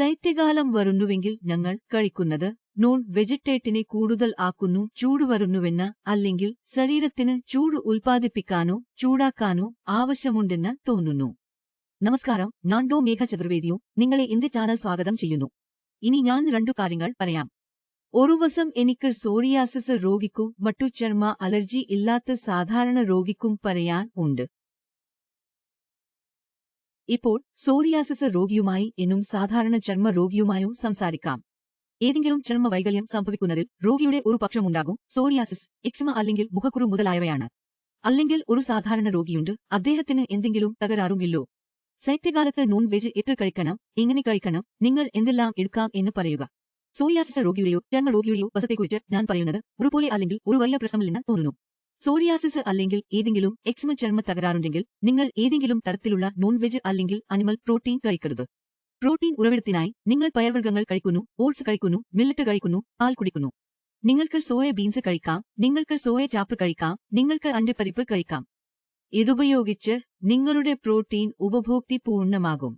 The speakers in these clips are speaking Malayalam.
ശൈത്യകാലം വരുന്നുവെങ്കിൽ ഞങ്ങൾ കഴിക്കുന്നത് നോൺ വെജിറ്റേറ്റിനെ കൂടുതൽ ആക്കുന്നു ചൂട് വരുന്നുവെന്ന് അല്ലെങ്കിൽ ശരീരത്തിന് ചൂട് ഉൽപ്പാദിപ്പിക്കാനോ ചൂടാക്കാനോ ആവശ്യമുണ്ടെന്ന് തോന്നുന്നു. നമസ്കാരം ഞാൻ ഡോ മേഘ ചതുർവേദിയോ നിങ്ങളെ എന്റെ ചാനൽ സ്വാഗതം ചെയ്യുന്നു. ഇനി ഞാൻ രണ്ടു കാര്യങ്ങൾ പറയാം. ഒരു വശം എനിക്ക് സോറിയാസിസ് രോഗിക്കും മറ്റു ചർമ്മ അലർജി ഇല്ലാത്ത സാധാരണ രോഗിക്കും പറയാൻ ഉണ്ട്. ഇപ്പോൾ സോറിയാസിസ് രോഗിയുമായി എന്നും സാധാരണ ചർമ്മ രോഗിയുമായോ സംസാരിക്കാം. ഏതെങ്കിലും ചർമ്മ വൈകല്യം സംഭവിക്കുന്നതിൽ രോഗിയുടെ ഒരു പക്ഷമുണ്ടാകും. സോറിയാസിസ് എക്സിമ അല്ലെങ്കിൽ മുഖക്കുറു മുതലായവയാണ്. അല്ലെങ്കിൽ ഒരു സാധാരണ രോഗിയുണ്ട്. അദ്ദേഹത്തിന് എന്തെങ്കിലും തകരാറുമില്ലോ. ശൈത്യകാലത്ത് നോൺ വെജ് എത്ര കഴിക്കണം എങ്ങനെ കഴിക്കണം നിങ്ങൾ എന്തെല്ലാം എടുക്കാം എന്ന് പറയുക. സോറിയാസിസ് രോഗിയുടെയോ ചർമ്മ രോഗിയുടെയോ വശത്തെക്കുറിച്ച് ഞാൻ പറയുന്നത് ഒരുപോലെ അല്ലെങ്കിൽ ഒരു വലിയ പ്രശ്നമില്ലെന്ന് തോന്നുന്നു. സോറിയാസിസ് അല്ലെങ്കിൽ ഏതെങ്കിലും എക്സിമ ചർമ്മ തകരാറുണ്ടെങ്കിൽ നിങ്ങൾ ഏതെങ്കിലും തരത്തിലുള്ള നോൺ വെജ് അല്ലെങ്കിൽ അനിമൽ പ്രോട്ടീൻ കഴിക്കരുത്. പ്രോട്ടീൻ ഉറവിടത്തിനായി നിങ്ങൾ പയർവർഗങ്ങൾ കഴിക്കുന്നു ഓട്സ് കഴിക്കുന്നു മില്ലറ്റ് കഴിക്കുന്നു പാൽ കുടിക്കുന്നു. നിങ്ങൾക്ക് സോയ ബീൻസ് കഴിക്കാം നിങ്ങൾക്ക് സോയ ചാപ്പ് കഴിക്കാം നിങ്ങൾക്ക് അണ്ടിപ്പരിപ്പ് കഴിക്കാം. ഇതുപയോഗിച്ച് നിങ്ങളുടെ പ്രോട്ടീൻ ഉപഭോക്തി പൂർണമാകും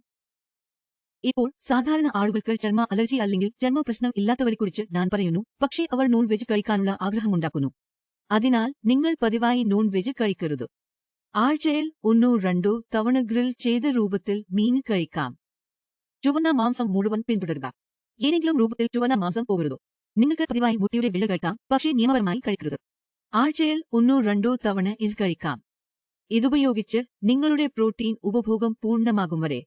ഇപ്പോൾ സാധാരണ ആളുകൾക്ക് ചർമ്മ അലർജി അല്ലെങ്കിൽ ചർമ്മ പ്രശ്നം ഇല്ലാത്തവരെക്കുറിച്ച് ഞാൻ പറയുന്നു പക്ഷേ അവർ നോൺ വെജ് കഴിക്കാനുള്ള ആഗ്രഹമുണ്ടാക്കുന്നു. അതിനാൽ നിങ്ങൾ പതിവായി നോൺ വെജ് കഴിക്കരുത്. ആഴ്ചയിൽ ഒന്നോ രണ്ടോ തവണ ഗ്രിൽ ചെയ്ത രൂപത്തിൽ മീൻ കഴിക്കാം. ചുവന്ന മാംസം മുഴുവൻ പിന്തുടരുക. ഏതെങ്കിലും രൂപത്തിൽ ചുവന്ന മാംസം പോകരുത്. നിങ്ങൾക്ക് പതിവായി മുട്ടയുടെ വില കഴിക്കാം പക്ഷേ നിയമപരമായി കഴിക്കരുത്. ആഴ്ചയിൽ ഒന്നോ രണ്ടോ തവണ ഇത് കഴിക്കാം. ഇതുപയോഗിച്ച് നിങ്ങളുടെ പ്രോട്ടീൻ ഉപഭോഗം പൂർണമാകും വരെ.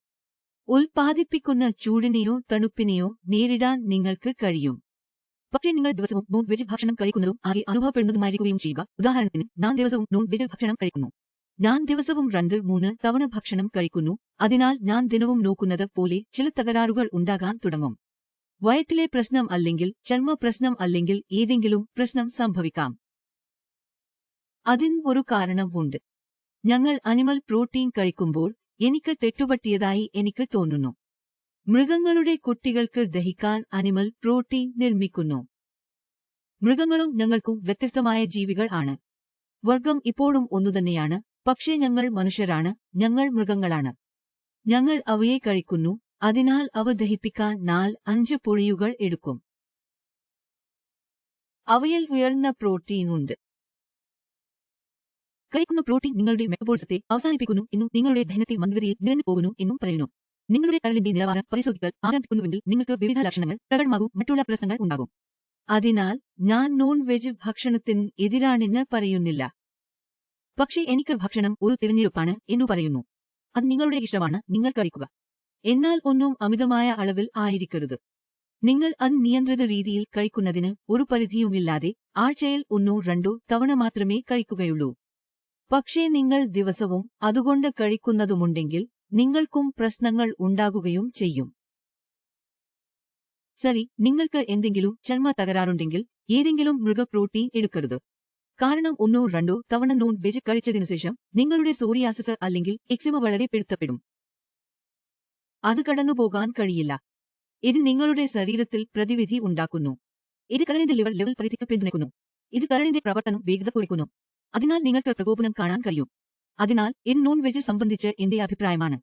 ഉൽപ്പാദിപ്പിക്കുന്ന ചൂടിനെയോ തണുപ്പിനെയോ നേരിടാൻ നിങ്ങൾക്ക് കഴിയും. പക്ഷേ നിങ്ങൾ ദിവസവും നോൺ വെജ് ഭക്ഷണം കഴിക്കുന്നതും ആകെ അനുഭവപ്പെടുന്നതുമായിരിക്കുകയും ചെയ്യുക. ഉദാഹരണത്തിന് ഞാൻ ദിവസവും നോൺ വെജ് ഭക്ഷണം കഴിക്കുന്നു. ഞാൻ ദിവസവും രണ്ട് മൂന്ന് തവണ ഭക്ഷണം കഴിക്കുന്നു. അതിനാൽ ഞാൻ ദിനവും നോക്കുന്നത് പോലെ ചില തകരാറുകൾ ഉണ്ടാകാൻ തുടങ്ങും. വയറ്റിലെ പ്രശ്നം അല്ലെങ്കിൽ ചർമ്മ പ്രശ്നം അല്ലെങ്കിൽ ഏതെങ്കിലും പ്രശ്നം സംഭവിക്കാം. അതിന് ഒരു കാരണം ഉണ്ട്. ഞങ്ങൾ അനിമൽ പ്രോട്ടീൻ കഴിക്കുമ്പോൾ എനിക്ക് തെറ്റുപറ്റിയതായി എനിക്ക് തോന്നുന്നു. മൃഗങ്ങളുടെ കുട്ടികൾക്ക് ദഹിക്കാൻ അനിമൽ പ്രോട്ടീൻ നിർമ്മിക്കുന്നു. മൃഗങ്ങളും ഞങ്ങൾക്കും വ്യത്യസ്തമായ ജീവികൾ ആണ്. വർഗം ഇപ്പോഴും ഒന്നുതന്നെയാണ് പക്ഷേ ഞങ്ങൾ മനുഷ്യരാണ്. ഞങ്ങൾ മൃഗങ്ങളാണ്. ഞങ്ങൾ അവയെ കഴിക്കുന്നു. അതിനാൽ അവ ദഹിപ്പിക്കാൻ നാൽ അഞ്ച് പൊഴിയുകൾ എടുക്കും. അവയിൽ ഉയർന്ന പ്രോട്ടീൻ ഉണ്ട്. കഴിക്കുന്ന പ്രോട്ടീൻ നിങ്ങളുടെ മെറ്റബോളിസത്തെ അവസാനിപ്പിക്കുന്നു എന്നും നിങ്ങളുടെ ദഹനത്തിൽ മന്ദഗതിയിൽ നിരന്നു പോകുന്നു എന്നും പറയുന്നു. നിങ്ങളുടെ കരളിന്റെ നിലവാരം പരിശോധിക്കൽ ആരംഭിക്കുന്നുവെങ്കിൽ നിങ്ങൾക്ക് വിവിധ ലക്ഷണങ്ങൾ പ്രകടമാകും മറ്റുള്ള പ്രശ്നങ്ങൾ ഉണ്ടാകും. അതിനാൽ ഞാൻ നോൺ വെജ് ഭക്ഷണത്തിന് എതിരാണെന്ന് പറയുന്നില്ല. പക്ഷേ എനിക്ക് ഭക്ഷണം ഒരു തിരഞ്ഞെടുപ്പാണ് എന്നു പറയുന്നു. അത് നിങ്ങളുടെ ഇഷ്ടമാണ് നിങ്ങൾ കഴിക്കുക. എന്നാൽ ഒന്നും അമിതമായ അളവിൽ ആയിരിക്കരുത്. നിങ്ങൾ അത് നിയന്ത്രിത രീതിയിൽ കഴിക്കുന്നതിന് ഒരു പരിധിയുമില്ലാതെ ആഴ്ചയിൽ ഒന്നോ രണ്ടോ തവണ മാത്രമേ കഴിക്കുകയുള്ളൂ. പക്ഷേ നിങ്ങൾ ദിവസവും അതുകൊണ്ട് കഴിക്കുന്നതുമുണ്ടെങ്കിൽ നിങ്ങൾക്കും പ്രശ്നങ്ങൾ ഉണ്ടാകുകയും ചെയ്യും. സരി നിങ്ങൾക്ക് എന്തെങ്കിലും ചർമ്മ തകരാറുണ്ടെങ്കിൽ ഏതെങ്കിലും മൃഗ പ്രോട്ടീൻ എടുക്കരുത്. കാരണം ഒന്നോ രണ്ടോ തവണ നോൺ വെജ് കഴിച്ചതിനു ശേഷം നിങ്ങളുടെ സോറിയാസിസ് അല്ലെങ്കിൽ എക്സിമ വളരെ പിടുത്തപ്പെടും. അത് കടന്നുപോകാൻ കഴിയില്ല. ഇത് നിങ്ങളുടെ ശരീരത്തിൽ പ്രതിവിധി ഉണ്ടാക്കുന്നു. ഇത് കരണിന്റെ ലിവർ ലെവൽ പരിധിക്ക് പിന്തുണയ്ക്കുന്നു ഇത് കരണിന്റെ പ്രവർത്തനം വേഗത കുറയ്ക്കുന്നു. അതിനാൽ നിങ്ങൾക്ക് പ്രകോപനം കാണാൻ കഴിയും. അതിനാൽ ഇൻ നോൺ വെജ് സംബന്ധിച്ച് എന്റെ അഭിപ്രായമാണ്.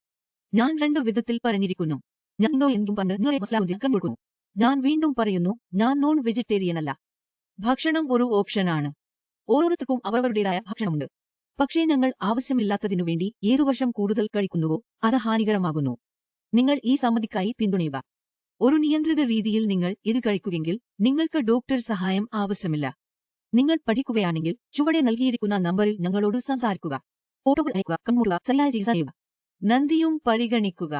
ഞാൻ രണ്ടു വിധത്തിൽ പറഞ്ഞിരിക്കുന്നു. ഞാൻ എന്തും പണ്ട് നിങ്ങളെ ഞാൻ വീണ്ടും പറയുന്നു ഞാൻ നോൺ വെജിറ്റേറിയൻ അല്ല. ഭക്ഷണം ഒരു ഓപ്ഷനാണ് ഓരോരുത്തർക്കും അവരവരുടേതായ ഭക്ഷണമുണ്ട്. പക്ഷേ ഞങ്ങൾ ആവശ്യമില്ലാത്തതിനു വേണ്ടി ഏതു വർഷം കൂടുതൽ കഴിക്കുന്നുവോ അത് ഹാനികരമാകുന്നു. നിങ്ങൾ ഈ സമ്മതിക്കായി പിന്തുണയുക. ഒരു നിയന്ത്രിത രീതിയിൽ നിങ്ങൾ ഇത് കഴിക്കുമെങ്കിൽ നിങ്ങൾക്ക് ഡോക്ടർ സഹായം ആവശ്യമില്ല. നിങ്ങൾ പഠിക്കുകയാണെങ്കിൽ ചുവടെ നൽകിയിരിക്കുന്ന നമ്പറിൽ ഞങ്ങളോട് സംസാരിക്കുക. ഫോട്ടോകൾ അയക്കുക കണ്ണൂറുക ശരിയായ ചികിത്സ ചെയ്യുക നന്ദിയും പരിഗണിക്കുക.